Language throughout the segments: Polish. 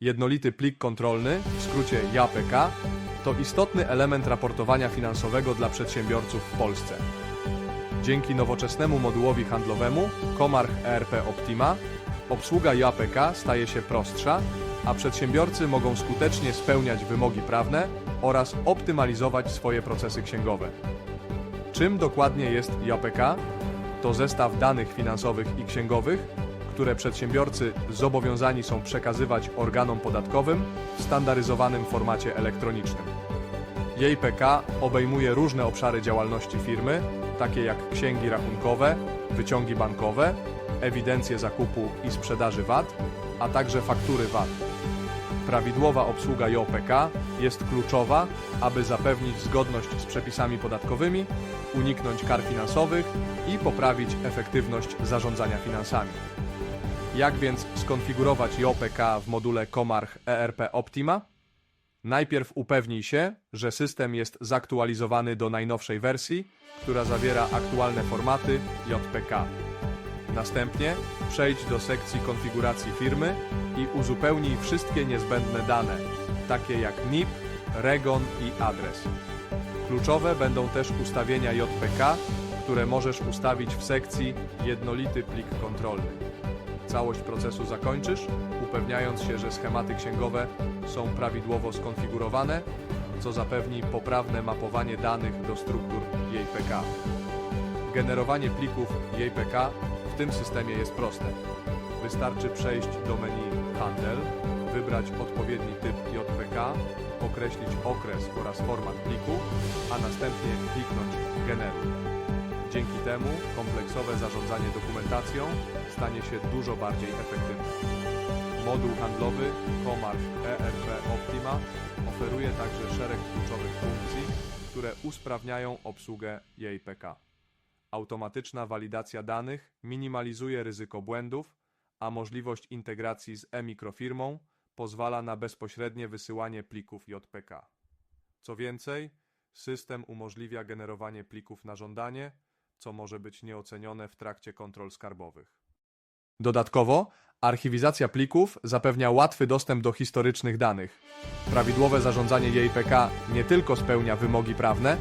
Jednolity plik kontrolny, w skrócie JAPK, to istotny element raportowania finansowego dla przedsiębiorców w Polsce. Dzięki nowoczesnemu modułowi handlowemu Comarch ERP Optima obsługa JAPK staje się prostsza, a przedsiębiorcy mogą skutecznie spełniać wymogi prawne oraz optymalizować swoje procesy księgowe. Czym dokładnie jest JAPK? To zestaw danych finansowych i księgowych, które przedsiębiorcy zobowiązani są przekazywać organom podatkowym w standaryzowanym formacie elektronicznym. JPK obejmuje różne obszary działalności firmy, takie jak księgi rachunkowe, wyciągi bankowe, ewidencje zakupu i sprzedaży VAT, a także faktury VAT. Prawidłowa obsługa JPK jest kluczowa, aby zapewnić zgodność z przepisami podatkowymi, uniknąć kar finansowych i poprawić efektywność zarządzania finansami. Jak więc skonfigurować JPK w module Comarch ERP Optima? Najpierw upewnij się, że system jest zaktualizowany do najnowszej wersji, która zawiera aktualne formaty JPK. Następnie przejdź do sekcji konfiguracji firmy i uzupełnij wszystkie niezbędne dane, takie jak NIP, REGON i adres. Kluczowe będą też ustawienia JPK, które możesz ustawić w sekcji Jednolity plik kontrolny. Całość procesu zakończysz, upewniając się, że schematy księgowe są prawidłowo skonfigurowane, co zapewni poprawne mapowanie danych do struktur JPK. Generowanie plików JPK w tym systemie jest proste. Wystarczy przejść do menu Handel, wybrać odpowiedni typ JPK, określić okres oraz format pliku, a następnie kliknąć Generuj. Dzięki temu kompleksowe zarządzanie dokumentacją stanie się dużo bardziej efektywne. Moduł handlowy Comarch ERP Optima oferuje także szereg kluczowych funkcji, które usprawniają obsługę JPK. Automatyczna walidacja danych minimalizuje ryzyko błędów, a możliwość integracji z e-mikrofirmą pozwala na bezpośrednie wysyłanie plików JPK. Co więcej, system umożliwia generowanie plików na żądanie, co może być nieocenione w trakcie kontrol skarbowych. Dodatkowo, archiwizacja plików zapewnia łatwy dostęp do historycznych danych. Prawidłowe zarządzanie JPK nie tylko spełnia wymogi prawne,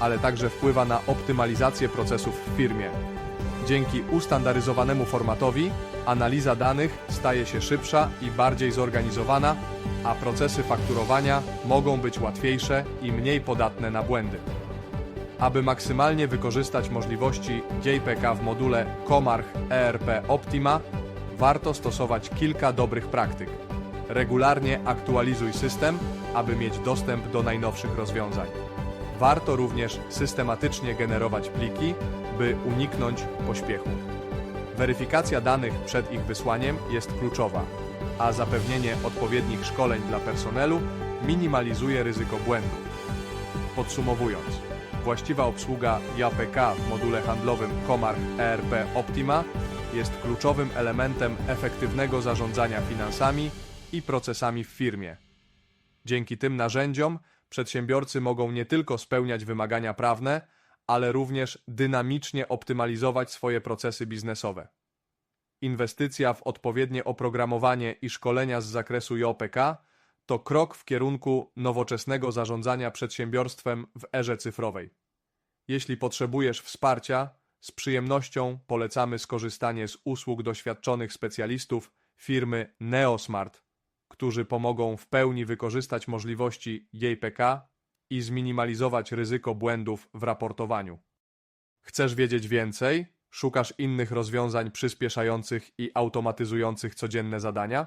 ale także wpływa na optymalizację procesów w firmie. Dzięki ustandaryzowanemu formatowi analiza danych staje się szybsza i bardziej zorganizowana, a procesy fakturowania mogą być łatwiejsze i mniej podatne na błędy. Aby maksymalnie wykorzystać możliwości JPK w module Comarch ERP Optima, warto stosować kilka dobrych praktyk. Regularnie aktualizuj system, aby mieć dostęp do najnowszych rozwiązań. Warto również systematycznie generować pliki, by uniknąć pośpiechu. Weryfikacja danych przed ich wysłaniem jest kluczowa, a zapewnienie odpowiednich szkoleń dla personelu minimalizuje ryzyko błędów. Podsumowując, właściwa obsługa JPK w module handlowym Comarch ERP Optima jest kluczowym elementem efektywnego zarządzania finansami i procesami w firmie. Dzięki tym narzędziom przedsiębiorcy mogą nie tylko spełniać wymagania prawne, ale również dynamicznie optymalizować swoje procesy biznesowe. Inwestycja w odpowiednie oprogramowanie i szkolenia z zakresu JPK to krok w kierunku nowoczesnego zarządzania przedsiębiorstwem w erze cyfrowej. Jeśli potrzebujesz wsparcia, z przyjemnością polecamy skorzystanie z usług doświadczonych specjalistów firmy Neosmart, którzy pomogą w pełni wykorzystać możliwości JPK i zminimalizować ryzyko błędów w raportowaniu. Chcesz wiedzieć więcej? Szukasz innych rozwiązań przyspieszających i automatyzujących codzienne zadania?